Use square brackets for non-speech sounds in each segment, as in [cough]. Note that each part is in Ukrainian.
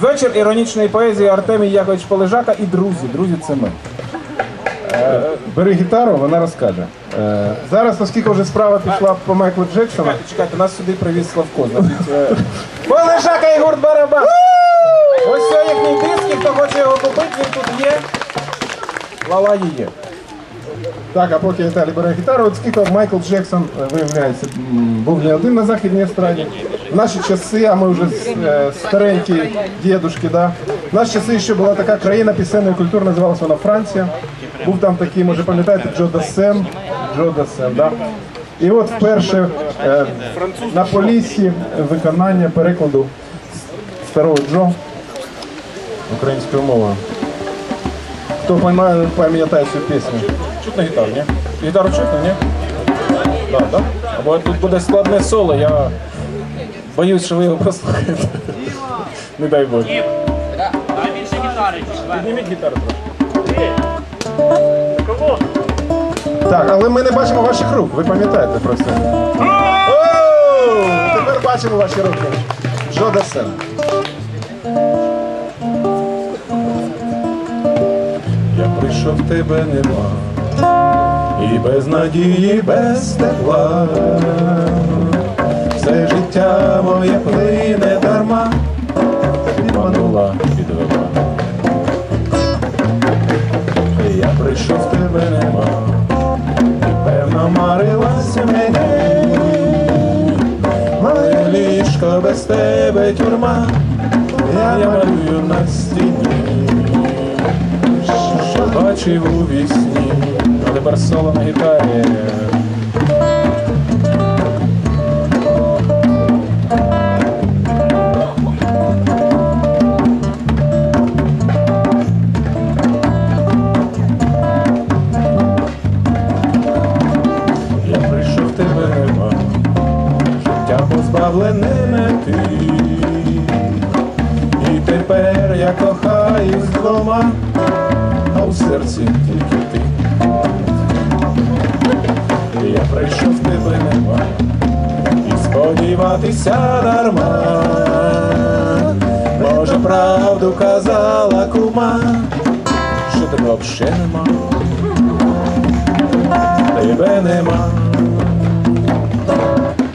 Вечір іронічної поезії Артемій Якович Полежака і друзі. Друзі, це ми. Бери гітару, вона розкаже. Е, зараз, оскільки вже справа пішла по Майклу Джексону, Чекайте, чекайте, нас сюди привіз Славко. Значить, е, [laughs] Полежака і гурт Барабас. Ось це їхній диск, і хто хоче його купити, він тут є. Лала є. Так, а поки Віталій бере гітару, от скільки Майкл Джексон, е, виявляється, був не один на західній естраді. В наші часи, а ми вже е, старенькі дідушки, да. В наші часи ще була така країна пісенної культури, називалася вона Франція. Був там такий, може пам'ятаєте, Джо Дассен. Джо Дассен, да. І от вперше е, на полісі виконання перекладу старого Джо українською мовою. Хто пам'ятає цю пісню? Чутно гітару, ні? Гітару чутно, ні? Так, так? Або тут буде складне соло, я боюсь, що ви його послухаєте. [laughs] Не дай Бог. Більше гітари Підніміть гітару трошки. Так, але ми не бачимо ваших рук, ви пам'ятаєте про це. Тепер бачимо ваші руки. Джо Дассен. Я прийшов, тебе нема, і без надії, без тепла. Все життя моє плине дарма, підманула, підвела. Я прийшов, в тебе нема, і певно марилась мене. Моє ліжко без тебе тюрма, я малюю на стіні що бачив у вісні, але барсоло на гітарі. Позбавленими ти, і тепер я кохаю з двома а у серці тільки ти. Я прийшов тебе нема, і сподіватися дарма. Може, правду казала кума, що тебе взагалі нема, тебе нема,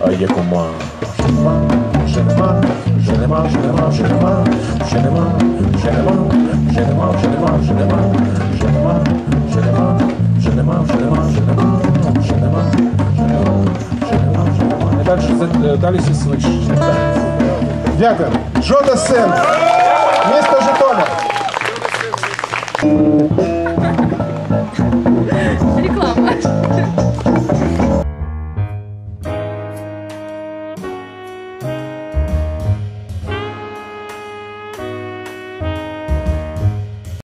а є кума. Ще нема, ще нема, ще нема, ще нема, ще нема, ще нема, ще нема, ще нема, ще нема, нема, далі, за- далі всі свище. Дякую. Джо Сен, Місто Житомир.